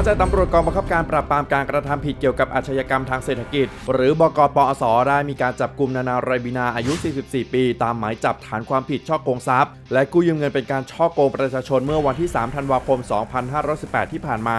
งจากตำรวจกองบังคับการปราบปรามการกระทำผิดเกี่ยวกับอาชญากรรมทางเศรษฐกิจ หรือ บกปอสได้มีการจับกลุ่มนานาไรบินาอายุ 44 ปี ตามหมายจับฐานความผิดช่อโกงทรัพย์ และกู้ยืมเงินเป็นการช่อโกงประชาชนเมื่อวันที่ 3 ธันวาคม 2518 ที่ผ่านมา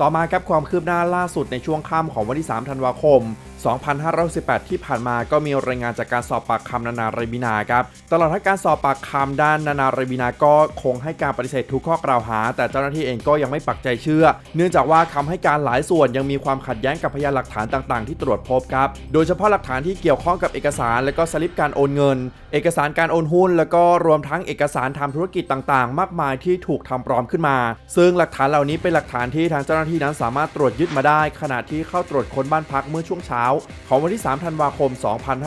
ต่อมาครับความคืบหน้าล่าสุดในช่วงค่ำของวันที่ 3 ธันวาคม 2518 ที่ผ่านมาก็มีรายงานจากการสอบปากคำนานาไรบินาครับตลอดทั้งการสอบปากคำด้านนานาไรบินาก็คงให้การปฏิเสธทุกข้อกล่าวหา แต่เจ้าหน้าที่เองก็ยังไม่ปักใจเชื่อ เนื่องจากว่าคำให้การหลายส่วนยังมีความขัดแย้งกับพยานหลักฐานต่างๆ ที่ตรวจพบครับโดยเฉพาะหลักฐานที่เกี่ยวข้องกับเอกสาร และก็สลิปการโอนเงิน เอกสารการโอนหุ้น แล้วก็รวมทั้งเอกสารทำธุรกิจต่างๆ มากมายที่ถูกทำปลอมขึ้นมา ซึ่งหลักฐานเหล่านี้เป็นหลักฐานที่ทางเจ้าหน้าที่นั้นสามารถตรวจยึดมาได้ ขณะที่เข้าตรวจค้นบ้านพักเมื่อช่วงเช้าของวันที่ 3 ธันวาคม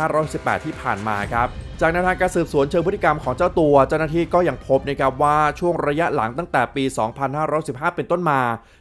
2518 ที่ผ่านมาครับจากแนวทางการสืบสวนเชิงพฤติกรรมของเจ้าตัว เจ้าหน้าที่ก็ยังพบนะครับว่าช่วงระยะหลังตั้งแต่ปี 2515 เป็นต้นมา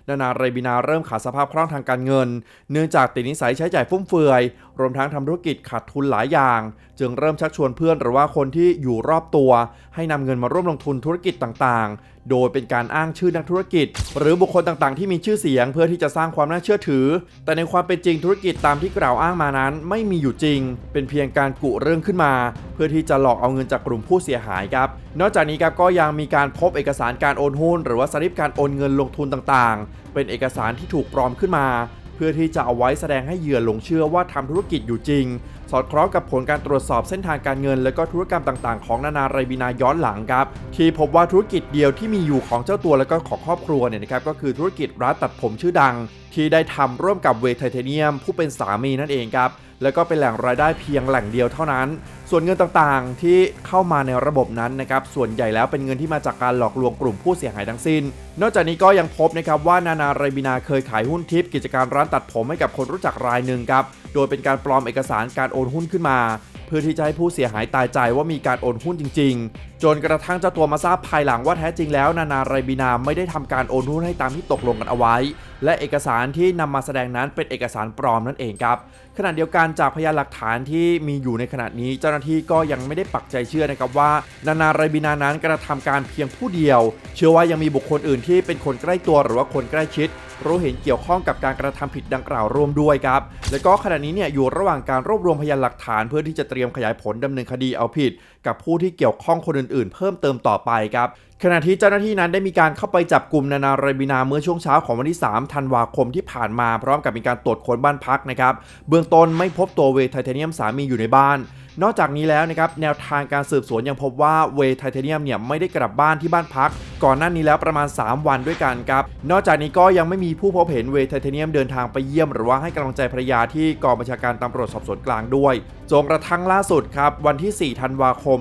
นานาเรบินาเริ่มขาดสภาพคล่องทางการเงิน เนื่องจากติดนิสัยใช้จ่ายฟุ่มเฟือย รวมทั้งทำธุรกิจขาดทุนหลายอย่าง จึงเริ่มชักชวนเพื่อนหรือว่าคนที่อยู่รอบตัว ให้นำเงินมาร่วมลงทุนธุรกิจต่างๆ โดยเป็นการอ้างชื่อนักธุรกิจ หรือบุคคลต่างๆ ที่มีชื่อเสียงเพื่อที่จะสร้างความน่าเชื่อถือ แต่ในความเป็นจริงธุรกิจตามที่กล่าวอ้างมานั้น ไม่มีอยู่จริง เป็นเพียงการกุเรื่องขึ้นมา เพื่อที่จะหลอกเอาเงินจากกลุ่มผู้เสียหายครับ นอกจากนี้ครับก็ยังมีการพบเอกสารการโอนหุ้น หรือว่าสลิปการโอนเงินลงทุนต่างๆ เป็นเอกสารที่ถูกปลอมขึ้นมา เพื่อที่จะเอาไว้แสดงให้เหยื่อหลงเชื่อว่าทำธุรกิจอยู่จริง สอดคล้องกับผลการตรวจสอบเส้นทางการเงิน และก็ธุรกรรมต่างๆ ของนานาไรบินาย้อนหลังครับที่พบว่าธุรกิจเดียวที่มีอยู่ของเจ้าตัวและก็ของครอบครัวเนี่ยนะครับก็คือธุรกิจร้านตัดผมชื่อดัง ที่ได้ทำร่วมกับเวทไทเทเนียม ผู้เป็นสามีนั่นเองครับ แล้วก็เป็นแหล่งรายได้เพียงแหล่งเดียวเท่านั้น ส่วนเงินต่างๆ ที่เข้ามาในระบบนั้นนะครับ ส่วนใหญ่แล้วเป็นเงินที่มาจากการหลอกลวงกลุ่มผู้เสียหายทั้งสิ้น นอกจากนี้ก็ยังพบนะครับว่านานาไรบินาเคยขายหุ้นทิป กิจการร้านตัดผมให้กับคนรู้จักรายหนึ่งครับ โดยเป็นการปลอมเอกสารการโอนหุ้นขึ้นมาเพื่อที่จะให้ผู้เสียหายตายใจว่ามีการโอนหุ้นจริง ๆ จนกระทั่งเจ้าตัวมาทราบภายหลังว่าแท้จริงแล้ว นานาไรบินาไม่ได้ทำการโอนหุ้นให้ตามที่ตกลงกันเอาไว้ และเอกสารที่นำมาแสดงนั้นเป็นเอกสารปลอมนั่นเองครับขณะเดียวกันจากพยานหลักฐานที่มีอยู่ในขณะนี้ เจ้าหน้าที่ก็ยังไม่ได้ปักใจเชื่อนะครับว่า นานาไรบินานั้นกระทำการเพียงผู้เดียว เชื่อว่ายังมีบุคคลอื่นที่เป็นคนใกล้ตัวหรือว่าคนใกล้ชิด รู้เห็นเกี่ยวข้องกับการกระทำผิดดังกล่าวร่วมด้วยครับ และก็ขณะนี้เนี่ยอยู่ระหว่างการรวบรวมพยานหลักฐาน เพื่อที่จะเตรียมขยายผลดำเนินคดีเอาผิด กับผู้ที่เกี่ยวข้องคนอื่นๆ เพิ่มเติมต่อไปครับขณะที่เจ้าหน้าที่นั้นได้มีการเข้าไปจับกลุ่มนานาไรบินาเมื่อช่วงเช้าของวันที่ 3 ธันวาคมที่ผ่านมาพร้อมกับมีการตรวจค้นบ้านพักนะครับ เบื้องต้นไม่พบตัวเวทไทเทเนียมสามีอยู่ในบ้าน นอกจากนี้แล้วนะครับแนวทางการสืบสวนยังพบว่าเวทไทเทเนียมเนี่ยไม่ได้กลับบ้านที่บ้านพัก ก่อนหน้านี้แล้วประมาณ 3 วันด้วยกันครับ นอกจากนี้ก็ยังไม่มีผู้พบเห็นเวทไทเทเนียมเดินทางไปเยี่ยม หรือว่าให้กำลังใจภรรยาที่กองบัญชาการตำรวจสอบสวนกลางด้วยจนกระทั่งล่าสุดครับวันที่ 4 ธันวาคม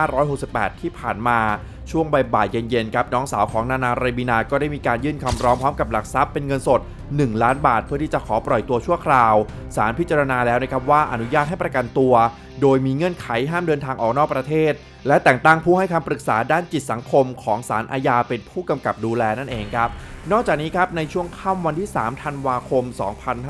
2568 ที่ผ่านมา ช่วงบ่ายเย็นๆครับน้องสาวของนานาเรบินาก็ได้มีการยื่นคำร้องพร้อมกับหลักทรัพย์เป็นเงินสด 1 ล้านบาทเพื่อที่จะขอปล่อยตัวชั่วคราวศาลพิจารณาแล้วนะครับว่าอนุญาตให้ประกันตัว โดยมีเงื่อนไขห้ามเดินทางออกนอกประเทศ และแต่งตั้งผู้ให้คำปรึกษาด้านจิตสังคมของศาลอาญาเป็นผู้กำกับดูแลนั่นเองครับนอกจากนี้ครับในช่วงค่ำวันที่ 3 ธันวาคม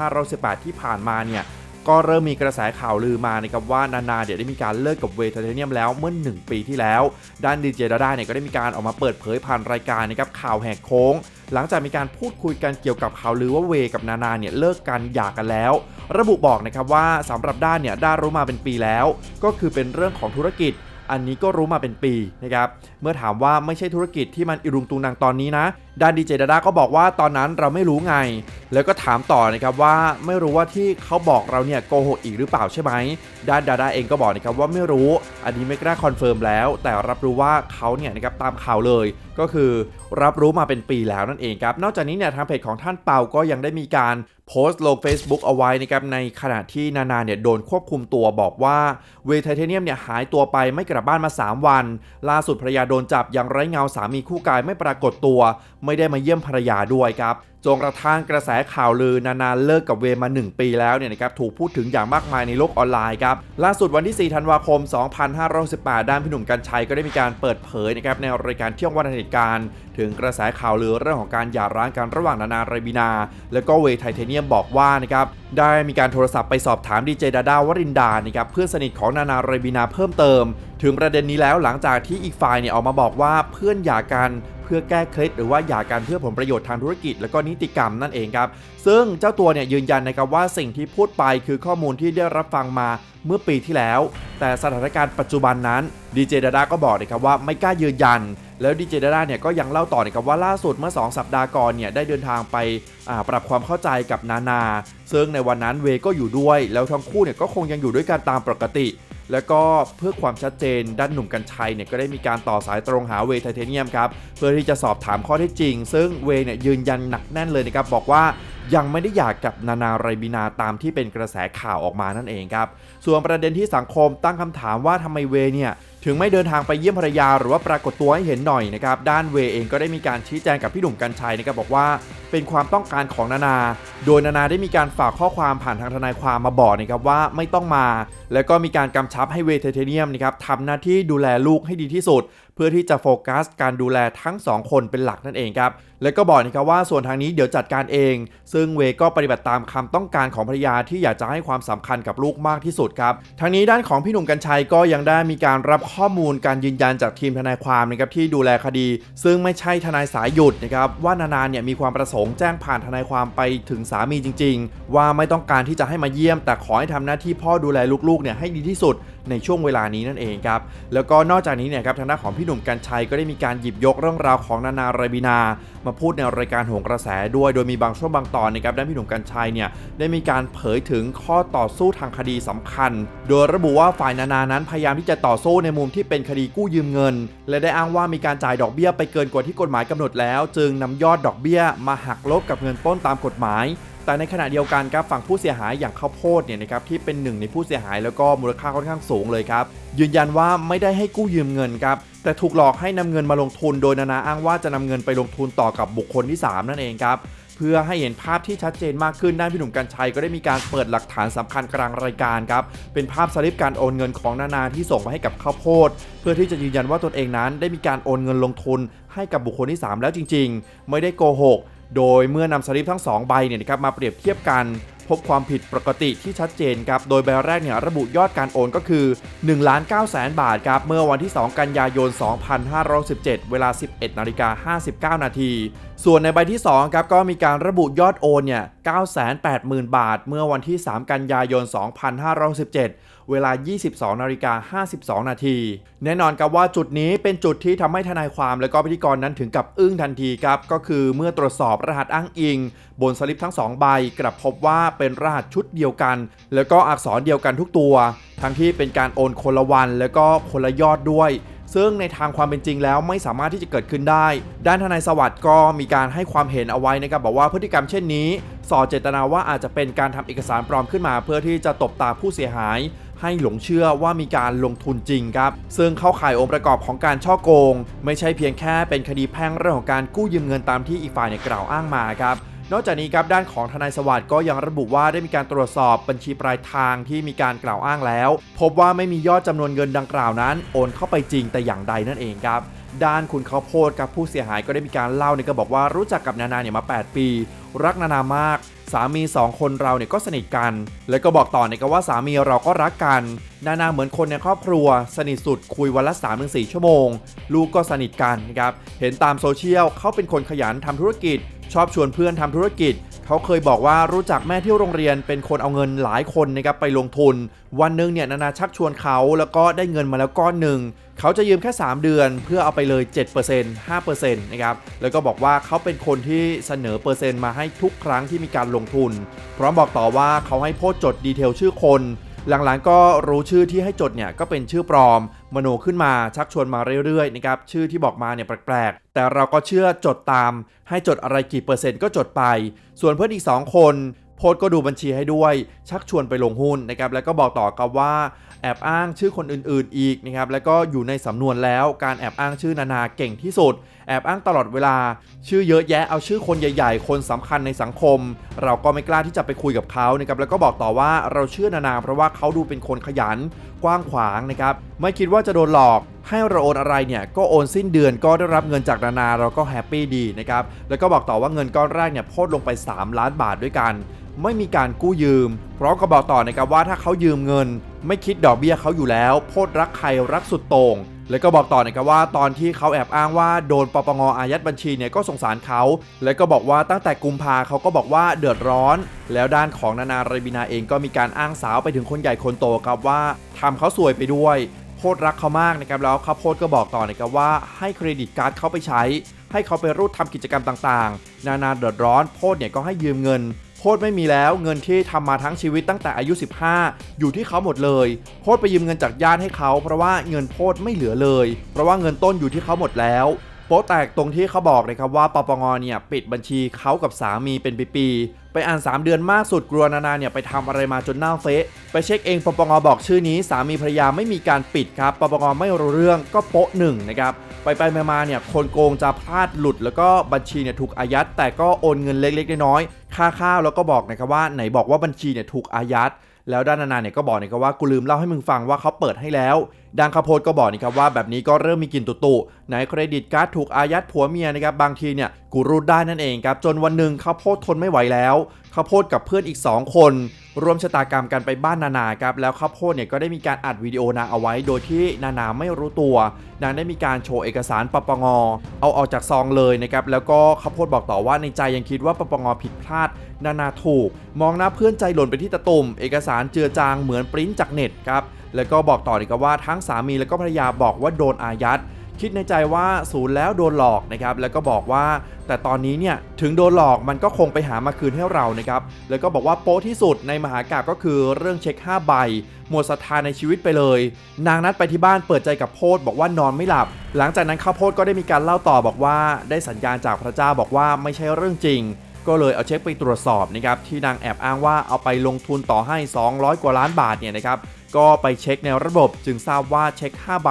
2518 ที่ผ่านมาเนี่ย ก็เริ่มมีกระแสข่าวลือมานะครับว่านานาเดี๋ยวได้มีการเลิกกับเวทไทเทเนียมแล้วเมื่อ 1 ปีที่แล้ว ด้านดีเจดาด้าเนี่ยก็ได้มีการออกมาเปิดเผยผ่านรายการนะครับข่าวแหกโค้ง หลังจากมีการพูดคุยกันเกี่ยวกับข่าวลือว่าเวกับนานาเนี่ยเลิกกันหย่ากันแล้ว ระบุบอกนะครับว่าสำหรับด้านเนี่ยด้ารู้มาเป็นปีแล้ว ก็คือเป็นเรื่องของธุรกิจอันนี้ก็รู้มาเป็นปีนะครับ เมื่อถามว่าไม่ใช่ธุรกิจที่มันอิรุงตุงนางตอนนี้นะ ด้านดีเจดาด้าก็บอกว่าตอนนั้นเราไม่รู้ไง แล้วก็ถามต่อนะครับว่าไม่รู้ว่าที่เขาบอกเราเนี่ยโกหกอีกหรือเปล่าใช่ไหมด้านดาด้าเองก็บอกนะครับว่าไม่รู้ อันนี้ไม่กล้าคอนเฟิร์มแล้ว แต่รับรู้ว่าเขาเนี่ยนะครับตามข่าวเลย ก็คือรับรู้มาเป็นปีแล้วนั่นเองครับ นอกจากนี้เนี่ยทางเพจของท่านเปาก็ยังได้มีการโพสต์ลง Facebook เอาไว้นะครับในขณะที่นานาเนี่ยโดนควบคุมตัวบอกว่าเวทไทเทเนียมเนี่ยหายตัวไปไม่กลับบ้านมา 3 วัน ล่าสุดภรรยาโดนจับยังไร้เงาสามีคู่กายไม่ปรากฏตัวไม่ได้มาเยี่ยมภรรยาด้วยครับจนกระทั่งกระแสข่าวลือนานาเลิกกับเวมา 1 ปีแล้วเนี่ยนะครับถูกพูดถึงอย่างมากมายในโลกออนไลน์ครับล่าสุดวันที่ 4 ธันวาคม 2518 ด้านพี่หนุ่มกัญชัยก็ได้มีการเปิดเผยนะครับในรายการเที่ยงวันเหตุการณ์ถึงกระแสข่าวลือเรื่องของการหย่าร้างกันระหว่างนานาไรบินา และก็เวไทเทเนียมบอกว่านะครับได้มีการโทรศัพท์ไปสอบถามดีเจดาดาวรินดานะครับเพื่อนสนิทของนานาไรบินาเพิ่มเติม ถึงประเด็นนี้แล้วหลังจากที่อีกฝ่ายเนี่ยออกมาบอกว่าเพื่อนหย่ากัน เพื่อแก้เคล็ดหรือว่าหย่ากันเพื่อผลประโยชน์ทางธุรกิจ แล้วก็นิติกรรมนั่นเองครับ ซึ่งเจ้าตัวเนี่ยยืนยันนะครับว่าสิ่งที่พูดไปคือข้อมูลที่ได้รับฟังมาเมื่อปีที่แล้ว แต่สถานการณ์ปัจจุบันนั้นดีเจดาดาก็บอกนะครับว่าไม่กล้ายืนยัน แล้วดีเจดาดาเนี่ยก็ยังเล่าต่อนะครับว่าล่าสุดเมื่อ 2 สัปดาห์ก่อนเนี่ยได้เดินทางไปปรับความเข้าใจกับนานา ซึ่งในวันนั้นเวก็อยู่ด้วย แล้วทั้งคู่เนี่ยก็คงยังอยู่ด้วยกันตามปกติ แล้วก็เพื่อความชัดเจนด้านหนุ่มกัญชัยเนี่ยก็ได้มีการต่อสายตรงหาเวไทเทเนียมครับเพื่อที่จะสอบถามข้อเท็จจริง ซึ่งเวเนี่ยยืนยันหนักแน่นเลยนะครับบอกว่า ยังไม่ได้อยากกับนานาไรบินาตามที่เป็นกระแสข่าวออกมานั่นเองครับ ส่วนประเด็นที่สังคมตั้งคำถามว่าทำไมเวเนี่ยถึงไม่เดินทางไปเยี่ยมภรรยาหรือว่าปรากฏตัวให้เห็นหน่อยนะครับด้านเวเองก็ได้มีการชี้แจงกับพี่หนุ่มกัญชัยนะครับบอกว่าเป็นความต้องการของนานา โดยนานาได้มีการฝากข้อความผ่านทางทนายความมาบอกนะครับว่าไม่ต้องมา แล้วก็มีการกำชับให้เวย์ไทเทเนียมนะครับทำหน้าที่ดูแลลูกให้ดีที่สุด เพื่อที่จะโฟกัสการดูแลทั้ง 2 คนเป็นหลักนั่นเองครับ แล้วก็บอกนะครับว่าส่วนทางนี้เดี๋ยวจัดการเอง ซึ่งเวก็ปฏิบัติตามคำต้องการของภรรยาที่อยากจะให้ความสำคัญกับลูกมากที่สุดครับทางนี้ด้านของพี่หนุ่มกัญชัยก็ยังได้มีการรับข้อมูลการยืนยันจากทีมทนายความนะครับที่ดูแลคดี ซึ่งไม่ใช่ทนายสายหยุดนะครับว่านานาเนี่ยมีความประสงค์แจ้งผ่านทนายความไปถึงสามีจริง ๆ ว่าไม่ต้องการที่จะให้มาเยี่ยม แต่ขอให้ทำหน้าที่พ่อดูแลลูกๆเนี่ยให้ดีที่สุด ในช่วงเวลานี้นั่นเองครับ แล้วก็นอกจากนี้เนี่ยครับทางด้านของพี่หนุ่มกัญชัยก็ได้มีการหยิบยกเรื่องราวของนานาไรบินา มาพูดในรายการโหงกระแสด้วย โดยมีบางช่วงบางตอนนะครับด้านพี่หนุ่มกัญชัยเนี่ยได้มีการเผยถึงข้อต่อสู้ทางคดีสำคัญ โดยระบุว่าฝ่ายนานานั้นพยายามที่จะต่อสู้ในมุมที่เป็นคดีกู้ยืมเงิน และได้อ้างว่ามีการจ่ายดอกเบี้ยไปเกินกว่าที่กฎหมายกำหนดแล้ว จึงนำยอดดอกเบี้ยมาหักลบกับเงินต้นตามกฎหมาย แต่ในขณะเดียวกันครับฝั่งผู้เสียหายอย่างข้าวโพดเนี่ยนะครับที่เป็นหนึ่งในผู้เสียหายแล้วก็มูลค่าค่อนข้างสูงเลยครับยืนยันว่าไม่ได้ให้กู้ยืมเงินครับแต่ถูกหลอกให้นำเงินมาลงทุนโดยนานาอ้างว่าจะนำเงินไปลงทุนต่อกับบุคคลที่ 3 นั่นเองครับเพื่อให้เห็นภาพที่ชัดเจนมากขึ้นด้านพี่หนุ่มกัญชัยก็ได้มีการเปิดหลักฐานสำคัญกลางรายการครับเป็นภาพสลิปการโอนเงินของนานาที่ส่งมาให้กับข้าวโพด เพื่อที่จะยืนยันว่าตนเองนั้นได้มีการโอนเงินลงทุนให้กับบุคคลที่ 3 แล้วจริง ๆ ไม่ได้โกหก โดยเมื่อนำสลิปทั้ง 2 ใบเนี่ยนะครับมาเปรียบเทียบกัน พบความผิดปกติที่ชัดเจนครับ โดยใบแรกเนี่ยระบุยอดการโอนก็คือ1ล้าน9แสนบาทครับ เมื่อวันที่ 2 กันยายน 2517 เวลา 11นาฬิกา59 นาที ส่วนในใบที่2ครับก็มีการระบุยอดโอนเนี่ย980,000 บาท เมื่อวันที่ 3 กันยายน 2517เวลา 22 นาฬิกา 52 นาที แน่นอนครับว่าจุดนี้เป็นจุดที่ทำให้ทนายความและก็พิธีกรนั้นถึงกับอึ้งทันทีครับ ก็คือเมื่อตรวจสอบรหัสอ้างอิง บนสลิปทั้ง 2 ใบกลับพบว่าเป็นรหัสชุดเดียวกัน แล้วก็อักษรเดียวกันทุกตัว ทั้งที่เป็นการโอนคนละวัน แล้วก็คนละยอดด้วยซึ่งในทางความเป็นจริงแล้วไม่สามารถที่จะเกิดขึ้นได้ ด้านทนายสวัสด์ก็มีการให้ความเห็นเอาไว้นะครับบอกว่าพฤติกรรมเช่นนี้สอเจตนาว่าอาจจะเป็นการทำเอกสารปลอมขึ้นมา เพื่อที่จะตบตาผู้เสียหาย ให้หลงเชื่อว่ามีการลงทุนจริงครับ ซึ่งเข้าข่ายองค์ประกอบของการช่อโกง ไม่ใช่เพียงแค่เป็นคดีแพ่งเรื่องของการกู้ยืมเงินตามที่อีกฝ่ายเนี่ยกล่าวอ้างมาครับ นอกจากนี้ครับด้านของทนายสวัสด์ก็ยังระบุว่าได้มีการตรวจสอบบัญชีปลายทางที่มีการกล่าวอ้างแล้ว พบว่าไม่มียอดจำนวนเงินดังกล่าวนั้น โอนเข้าไปจริงแต่อย่างใดนั่นเองครับด้านคุณข้าโพดกับผู้เสียหายก็ได้มีการเล่าเนี่ยก็บอกว่ารู้จักกับนานาเนี่ยมา 8 ปี รักนานามาก สามี 2 คนเราเนี่ยก็สนิทกัน แล้วก็บอกต่อเนี่ยก็ว่าสามีเราก็รักกัน นานาเหมือนคนในครอบครัว สนิทสุดคุยวันละ3-4ชั่วโมง ลูกก็สนิทกันนะครับเห็นตามโซเชียลเขาเป็นคนขยันทำธุรกิจ ชอบชวนเพื่อนทำธุรกิจ เขาเคยบอกว่ารู้จักแม่ที่โรงเรียนเป็นคนเอาเงินหลายคนนะครับไปลงทุน วันหนึ่งเนี่ยนานาชักชวนเขาแล้วก็ได้เงินมาแล้วก้อนหนึ่งเขาจะยืมแค่ 3 เดือนเพื่อเอาไปเลย 7% 5%นะครับแล้วก็บอกว่าเขาเป็นคนที่เสนอเปอร์เซ็นต์มาให้ทุกครั้งที่มีการลงทุน พร้อมบอกต่อว่าเขาให้โพสจดดีเทลชื่อคน หลังๆก็รู้ชื่อที่ให้จดเนี่ยก็เป็นชื่อปลอม มโนขึ้นมาชักชวนมาเรื่อยๆนะครับชื่อที่บอกมาเนี่ยแปลกๆ แต่เราก็เชื่อจดตาม ให้จดอะไรกี่เปอร์เซ็นต์ก็จดไป ส่วนเพื่อนอีก 2 คนโพสก็ดูบัญชีให้ด้วย ชักชวนไปลงหุ้นนะครับแล้วก็บอกต่อกับว่า แอบอ้างชื่อคนอื่นๆอีกนะครับแล้วก็อยู่ในสำนวนแล้วการแอบอ้างชื่อนานาเก่งที่สุด แอบอ้างตลอดเวลา ชื่อเยอะแยะเอาชื่อคนใหญ่ๆ คนสำคัญในสังคม เราก็ไม่กล้าที่จะไปคุยกับเขานะครับแล้วก็บอกต่อว่าเราเชื่อนานา เพราะว่าเขาดูเป็นคนขยันกว้างขวางนะครับไม่คิดว่าจะโดนหลอกให้เราโอนอะไรเนี่ยก็โอนสิ้นเดือนก็ได้รับเงินจากนานาเราก็แฮปปี้ดีนะครับแล้วก็บอกต่อว่าเงินก้อนแรกเนี่ยโพดลงไป 3 ล้านบาทด้วยกัน ไม่มีการกู้ยืม พร้อมกับบอกต่อนะครับว่าถ้าเขายืมเงิน ไม่คิดดอกเบี้ยเขาอยู่แล้ว โพดรักใครรักสุดโต่งแล้วก็บอกต่อนะครับว่าตอนที่เขาแอบอ้างว่าโดนปปงอายัดบัญชีเนี่ยก็สงสารเขา แล้วก็บอกว่าตั้งแต่กุมภาเขาก็บอกว่าเดือดร้อน แล้วด้านของนานาเรบินาเองก็มีการอ้างสาวไปถึงคนใหญ่คนโตครับว่าทำเขาสวยไปด้วยโพดรักเขามากนะครับแล้วข้าโพดก็บอกต่อนะครับว่าให้เครดิตการ์ดเขาไปใช้ ให้เขาไปรูดทำกิจกรรมต่างๆ นานาเดือดร้อนโพดเนี่ยก็ให้ยืมเงิน โพดไม่มีแล้วเงินที่ทำมาทั้งชีวิตตั้งแต่อายุ 15 อยู่ที่เขาหมดเลย โพดไปยืมเงินจากญาติให้เขาเพราะว่าเงินโพดไม่เหลือเลย เพราะว่าเงินต้นอยู่ที่เขาหมดแล้ว โป๊แตกตรงที่เขาบอกเลยครับว่าปปงเนี่ยปิดบัญชีเขากับสามีเป็นปีๆไปอ่าน 3 เดือนมากสุดกลัวนานาเนี่ยไปทำอะไรมาจนเน่าเฟะไปเช็คเองปปงบอกชื่อนี้ สามีภรรยาไม่มีการปิดครับปปงไม่รู้เรื่องก็โป๊ะหนึ่งนะครับไปไปมาเนี่ยคนโกงจะพลาดหลุด แล้วก็บัญชีเนี่ยถูกอายัด แต่ก็โอนเงินเล็กๆน้อยๆค่าข้าวแล้วก็บอกนะครับว่าไหนบอกว่าบัญชีเนี่ยถูกอายัด แล้วด้านนานาเนี่ยก็บอกนะครับว่ากูลืมเล่าให้มึงฟังว่าเขาเปิดให้แล้ว ดังข้าวโพดก็บอกนี่ครับว่าแบบนี้ก็เริ่มมีกลิ่นตุตุไหนเครดิตการ์ดถูกอายัดผัวเมียนะครับบางทีเนี่ยกูรูดได้นั่นเองครับจนวันหนึ่งข้าวโพดทนไม่ไหวแล้วข้าวโพดกับเพื่อนอีก 2 คนรวมชะตากรรมกันไปบ้านนานาครับแล้วข้าวโพดเนี่ยก็ได้มีการอัดวิดีโอนางเอาไว้ โดยที่นานาไม่รู้ตัวนางได้มีการโชว์เอกสารปปงเอาออกจากซองเลยนะครับแล้วก็ข้าวโพดบอกต่อว่าในใจยังคิดว่าปปงผิดพลาด นานาถูก มองหน้าเพื่อนใจหล่นไปที่ตะตุ่มเอกสารเจือจางเหมือนปริ้นจากเน็ตครับ แล้วก็บอกต่ออีกว่าทั้งสามีแล้วก็ภรรยาบอกว่าโดนอายัด คิดในใจว่าศูนย์แล้วโดนหลอกนะครับ แล้วก็บอกว่า แต่ตอนนี้เนี่ยถึงโดนหลอกมันก็คงไปหามาคืนให้เรานะครับ แล้วก็บอกว่าโป๊ที่สุดในมหากาบก็คือเรื่องเช็ค 5 ใบ หมดศรัทธาในชีวิตไปเลย นางนัดไปที่บ้านเปิดใจกับโพดบอกว่านอนไม่หลับ หลังจากนั้นข้าวโพดก็ได้มีการเล่าต่อบอกว่า ได้สัญญาณจากพระเจ้าบอกว่าไม่ใช่เรื่องจริงก็เลยเอาเช็คไปตรวจสอบนะครับที่นางแอบอ้างว่าเอาไปลงทุนต่อให้ 200 กว่าล้านบาทเนี่ยนะครับ ก็ไปเช็คในระบบจึงทราบว่าเช็ค 5 ใบ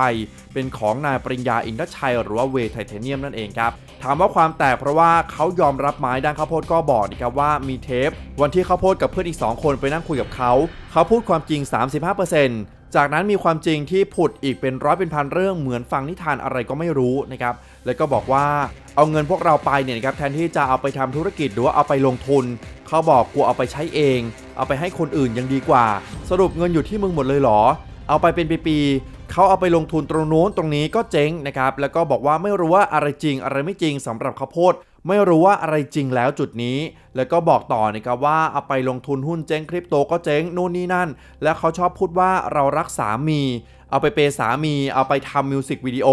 เป็นของนายปริญญาอินทชัย หรือว่าเวทไทเทเนียมนั่นเองครับ ถามว่าความแตกเพราะว่าเขายอมรับไม้ด้านข้าวโพดก็บอกนะครับว่ามีเทป วันที่ข้าวโพดกับเพื่อนอีก 2 คนไปนั่งคุยกับเขา เขาพูดความจริง 35%จากนั้นมีความจริงที่ผุดอีกเป็นร้อยเป็นพันเรื่องเหมือนฟังนิทานอะไรก็ไม่รู้นะครับแล้วก็บอกว่าเอาเงินพวกเราไปเนี่ยนะครับแทนที่จะเอาไปทำธุรกิจหรือว่าเอาไปลงทุน เขาบอกกูเอาไปใช้เอง เอาไปให้คนอื่นยังดีกว่า สรุปเงินอยู่ที่มึงหมดเลยเหรอ เอาไปเป็นปีๆเขาเอาไปลงทุนตรงโน้นตรงนี้ก็เจ๊งนะครับ แล้วก็บอกว่าไม่รู้ว่าอะไรจริงอะไรไม่จริงสำหรับข้าวโพดไม่รู้ว่าอะไรจริงแล้วจุดนี้ แล้วก็บอกต่อนะครับว่าเอาไปลงทุนหุ้นเจ๊งคริปโตก็เจ๊งนู่นนี่นั่น แล้วเขาชอบพูดว่าเรารักสามี เอาไปเปย์สามี เอาไปทำมิวสิกวิดีโอ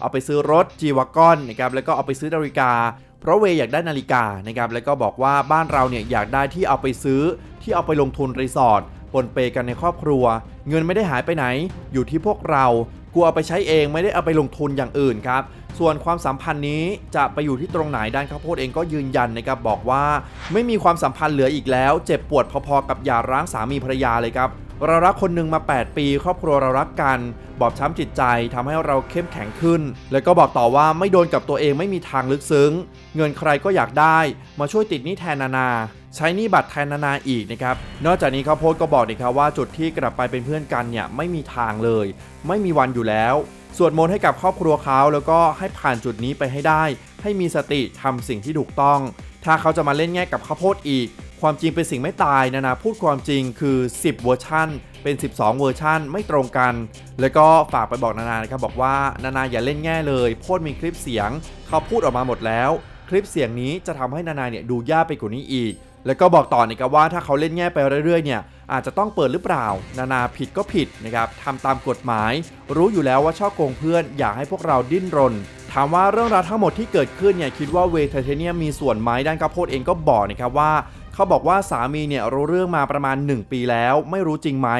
เอาไปซื้อรถจีวากอนนะครับ แล้วก็เอาไปซื้อนาฬิกา เพราะเวอยากได้นาฬิกานะครับแล้วก็บอกว่าบ้านเราเนี่ยอยากได้ที่เอาไปซื้อที่เอาไปลงทุนรีสอร์ทปนเปกันในครอบครัว เงินไม่ได้หายไปไหน อยู่ที่พวกเรากูเอาไปใช้เองไม่ได้เอาไปลงทุนอย่างอื่นครับ ส่วนความสัมพันธ์นี้จะไปอยู่ที่ตรงไหนด้านข้าวโพดเองก็ยืนยันนะครับบอกว่า ไม่มีความสัมพันธ์เหลืออีกแล้ว เจ็บปวดพอๆกับหย่าร้างสามีภรรยาเลยครับ เรารักคนหนึ่งมา 8 ปี ครอบครัวเรารักกัน บอบช้ำจิตใจทำให้เราเข้มแข็งขึ้น แล้วก็บอกต่อว่าไม่โดนกับตัวเองไม่มีทางลึกซึ้ง เงินใครก็อยากได้มาช่วยติดหนี้แทนนานาใช้หนี้บัตรแทนนานาอีกนะครับ นอกจากนี้ข้าโพดก็บอกนะครับว่าจุดที่กลับไปเป็นเพื่อนกันเนี่ยไม่มีทางเลย ไม่มีวันอยู่แล้ว สวดมนต์ให้กับครอบครัวเขาแล้วก็ให้ผ่านจุดนี้ไปให้ได้ ให้มีสติทำสิ่งที่ถูกต้อง ถ้าเขาจะมาเล่นแง่กับข้าวโพดอีก ความจริงเป็นสิ่งไม่ตายนานาพูดความจริงคือ 10 เวอร์ชันเป็น 12 เวอร์ชันไม่ตรงกัน แล้วก็ฝากไปบอกนานานะครับบอกว่านานาอย่าเล่นแง่เลยโพดมีคลิปเสียง เขาพูดออกมาหมดแล้ว คลิปเสียงนี้จะทำให้นานาเนี่ยดูยากไปกว่านี้อีก แล้วก็บอกต่อนะครับว่าถ้าเขาเล่นแง่ไปเรื่อยๆเนี่ยอาจจะต้องเปิดหรือเปล่า นานาผิดก็ผิดนะครับทำตามกฎหมาย รู้อยู่แล้วว่าชอบโกงเพื่อนอยากให้พวกเราดิ้นรนถามว่าเรื่องราวทั้งหมดที่เกิดขึ้นเนี่ยคิดว่าเวทไทเทเนียมมีส่วนไหมด้านข้าวโพดเองก็บอกนะครับว่า เขาบอกว่าสามีเนี่ยรู้เรื่องมาประมาณ 1 ปีแล้ว ไม่รู้จริงไหม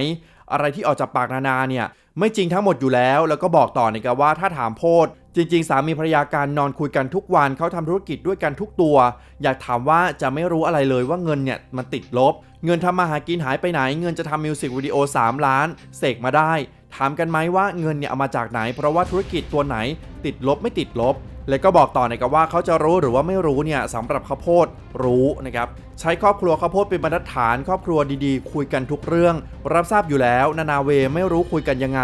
อะไรที่ออกจากปากนานาเนี่ย ไม่จริงทั้งหมดอยู่แล้ว แล้วก็บอกต่อนะครับว่าถ้าถามโพดจริง ๆ สามีภรรยาการนอนคุยกันทุกวันเขาทำธุรกิจด้วยกันทุกตัว อยากถามว่าจะไม่รู้อะไรเลยว่าเงินเนี่ยมันติดลบ เงินทำมาหากินหายไปไหน เงินจะทำมิวสิกวิดีโอ3ล้านเสกมาได้ถามกันไหมว่าเงินเนี่ยเอามาจากไหน เพราะว่าธุรกิจตัวไหนติดลบไม่ติดลบ แล้วก็บอกต่อนะครับว่าเขาจะรู้หรือว่าไม่รู้เนี่ยสำหรับข้าวโพดรู้นะครับใช้ครอบครัวข้าวโพดเป็นบรรทัดฐาน ครอบครัวดีๆ คุยกันทุกเรื่อง รับทราบอยู่แล้ว นานาเวไม่รู้คุยกันยังไง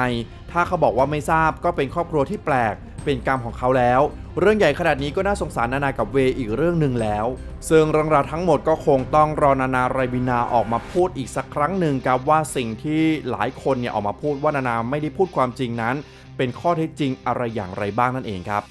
ถ้าเขาบอกว่าไม่ทราบก็เป็นครอบครัวที่แปลกเป็นกรรมของเขาแล้ว เรื่องใหญ่ขนาดนี้ก็น่าสงสารนานากับเวอีกเรื่องหนึ่งแล้ว ซึ่งเรื่องราวทั้งหมดก็คงต้องรอนานาไรบินาออกมาพูดอีกสักครั้งหนึ่งครับว่าสิ่งที่หลายคนเนี่ยออกมาพูดว่านานาไม่ได้พูดความจริงนั้น เป็นข้อเท็จจริงอะไรอย่างไรบ้างนั่นเองครับ